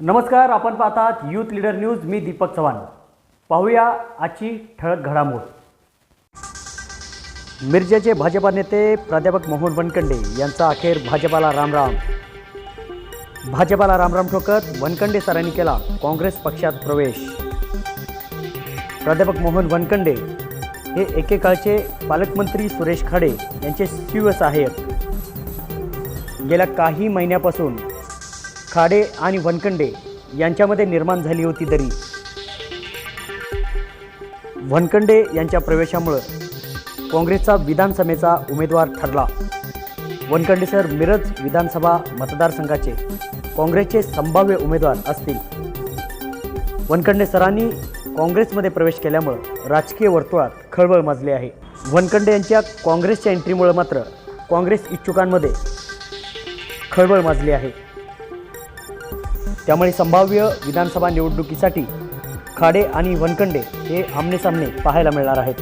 नमस्कार आपण पाहतात यूथ लीडर न्यूज मी दीपक चव्हाण. पाहूया आजची ठळक घडामोड. मिरजेचे भाजपा नेते प्राध्यापक मोहन वनकंडे यांचा अखेर भाजपाला रामराम. भाजपाला रामराम ठोकत वनकंडे सरांनी केला काँग्रेस पक्षात प्रवेश. प्राध्यापक मोहन वनकंडे हे एकेकाळचे पालकमंत्री सुरेश खाडे यांचे शिवस आहेत गेल्या काही महिन्यापासून खाडे आणि वनकंडे यांच्यामध्ये निर्माण झाली होती दरी. वनकंडे यांच्या प्रवेशामुळं काँग्रेसचा विधानसभेचा उमेदवार ठरला. वनकंडे सर मिरज विधानसभा मतदारसंघाचे काँग्रेसचे संभाव्य उमेदवार असतील. वनकंडे सरांनी काँग्रेसमध्ये प्रवेश केल्यामुळं राजकीय वर्तुळात खळबळ माजली आहे. वनकंडे यांच्या काँग्रेसच्या एंट्रीमुळं मात्र काँग्रेस इच्छुकांमध्ये खळबळ माजली आहे. त्यामुळे संभाव्य विधानसभा निवडणुकीसाठी खाडे आणि वनकंडे हे आमनेसामने पाहायला मिळणार आहेत.